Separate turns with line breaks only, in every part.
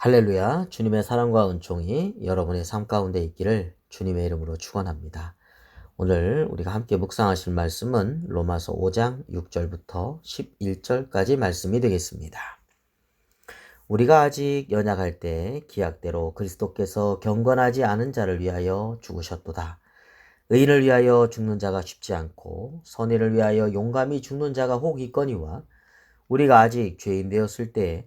할렐루야. 주님의 사랑과 은총이 여러분의 삶 가운데 있기를 주님의 이름으로 축원합니다. 오늘 우리가 함께 묵상하실 말씀은 로마서 5장 6절부터 11절까지 말씀이 되겠습니다. 우리가 아직 연약할 때 기약대로 그리스도께서 경건하지 않은 자를 위하여 죽으셨도다. 의인을 위하여 죽는 자가 쉽지 않고 선의를 위하여 용감히 죽는 자가 혹 있거니와 우리가 아직 죄인 되었을 때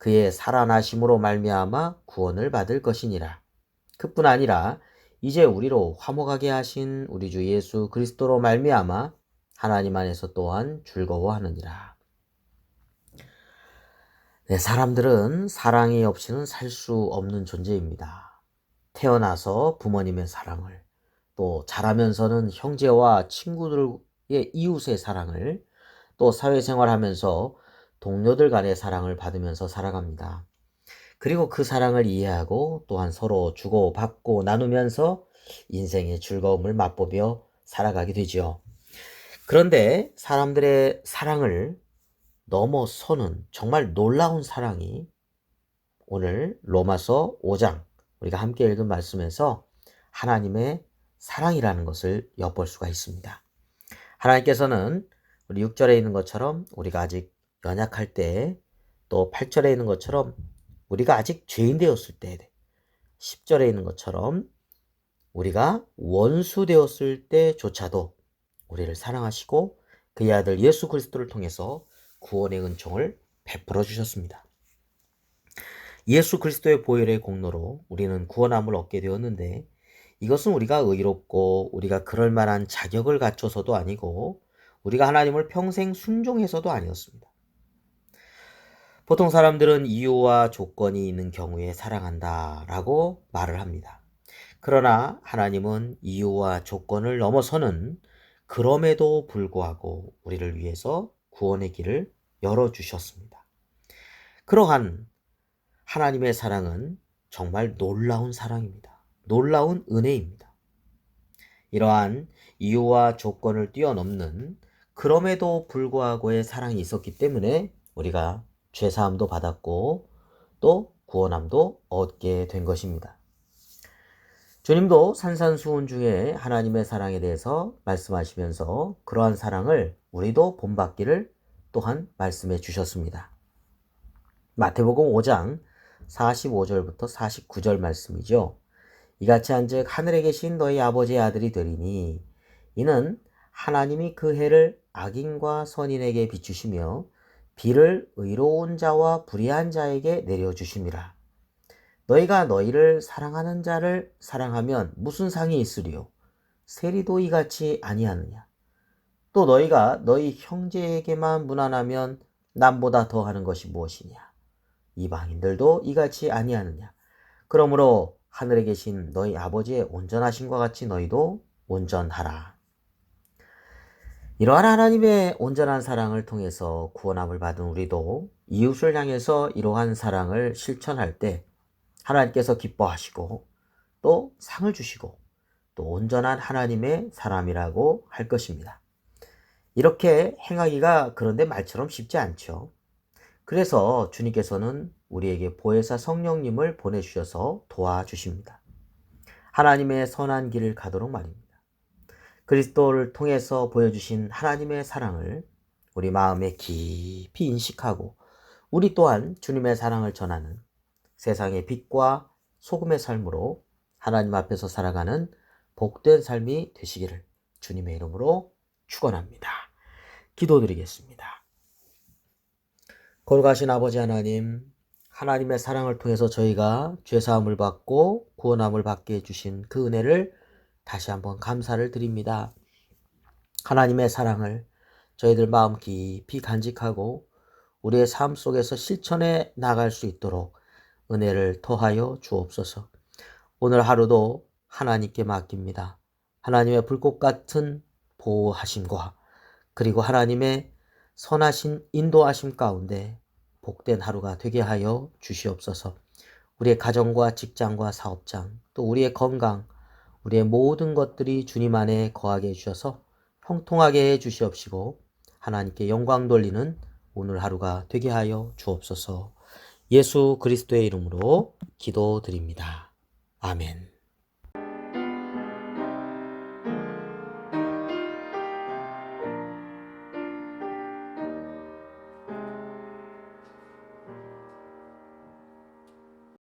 그의 살아나심으로 말미암아 구원을 받을 것이니라. 그뿐 아니라 이제 우리로 화목하게 하신 우리 주 예수 그리스도로 말미암아 하나님 안에서 또한 즐거워하느니라. 네, 사람들은 사랑이 없이는 살 수 없는 존재입니다. 태어나서 부모님의 사랑을, 또 자라면서는 형제와 친구들의 이웃의 사랑을, 또 사회생활하면서 동료들 간의 사랑을 받으면서 살아갑니다. 그리고 그 사랑을 이해하고 또한 서로 주고받고 나누면서 인생의 즐거움을 맛보며 살아가게 되지요. 그런데 사람들의 사랑을 넘어서는 정말 놀라운 사랑이 오늘 로마서 5장 우리가 함께 읽은 말씀에서 하나님의 사랑이라는 것을 엿볼 수가 있습니다. 하나님께서는 우리 6절에 있는 것처럼 우리가 아직 연약할 때 또 8절에 있는 것처럼 우리가 아직 죄인 되었을 때 10절에 있는 것처럼 우리가 원수 되었을 때조차도 우리를 사랑하시고 그의 아들 예수 그리스도를 통해서 구원의 은총을 베풀어 주셨습니다. 예수 그리스도의 보혈의 공로로 우리는 구원함을 얻게 되었는데 이것은 우리가 의롭고 우리가 그럴 만한 자격을 갖춰서도 아니고 우리가 하나님을 평생 순종해서도 아니었습니다. 보통 사람들은 이유와 조건이 있는 경우에 사랑한다 라고 말을 합니다. 그러나 하나님은 이유와 조건을 넘어서는 그럼에도 불구하고 우리를 위해서 구원의 길을 열어주셨습니다. 그러한 하나님의 사랑은 정말 놀라운 사랑입니다. 놀라운 은혜입니다. 이러한 이유와 조건을 뛰어넘는 그럼에도 불구하고의 사랑이 있었기 때문에 우리가 죄사함도 받았고 또 구원함도 얻게 된 것입니다. 주님도 산산수훈 중에 하나님의 사랑에 대해서 말씀하시면서 그러한 사랑을 우리도 본받기를 또한 말씀해 주셨습니다. 마태복음 5장 45절부터 49절 말씀이죠. 이같이 한즉 하늘에 계신 너희 아버지의 아들이 되리니 이는 하나님이 그 해를 악인과 선인에게 비추시며 비를 의로운 자와 불의한 자에게 내려주심이라. 너희가 너희를 사랑하는 자를 사랑하면 무슨 상이 있으리요? 세리도 이같이 아니하느냐? 또 너희가 너희 형제에게만 무난하면 남보다 더하는 것이 무엇이냐? 이방인들도 이같이 아니하느냐? 그러므로 하늘에 계신 너희 아버지의 온전하신과 같이 너희도 온전하라. 이러한 하나님의 온전한 사랑을 통해서 구원함을 받은 우리도 이웃을 향해서 이러한 사랑을 실천할 때 하나님께서 기뻐하시고 또 상을 주시고 또 온전한 하나님의 사람이라고 할 것입니다. 이렇게 행하기가 그런데 말처럼 쉽지 않죠. 그래서 주님께서는 우리에게 보혜사 성령님을 보내주셔서 도와주십니다. 하나님의 선한 길을 가도록 말입니다. 그리스도를 통해서 보여주신 하나님의 사랑을 우리 마음에 깊이 인식하고 우리 또한 주님의 사랑을 전하는 세상의 빛과 소금의 삶으로 하나님 앞에서 살아가는 복된 삶이 되시기를 주님의 이름으로 축원합니다. 기도드리겠습니다. 거룩하신 아버지 하나님, 하나님의 사랑을 통해서 저희가 죄 사함을 받고 구원함을 받게 해 주신 그 은혜를 다시 한번 감사를 드립니다. 하나님의 사랑을 저희들 마음 깊이 간직하고 우리의 삶 속에서 실천해 나갈 수 있도록 은혜를 더하여 주옵소서. 오늘 하루도 하나님께 맡깁니다. 하나님의 불꽃 같은 보호하심과 그리고 하나님의 선하신 인도하심 가운데 복된 하루가 되게 하여 주시옵소서. 우리의 가정과 직장과 사업장, 또 우리의 건강, 우리의 모든 것들이 주님 안에 거하게 해주셔서 형통하게 해 주시옵시고 하나님께 영광 돌리는 오늘 하루가 되게 하여 주옵소서. 예수 그리스도의 이름으로 기도드립니다. 아멘.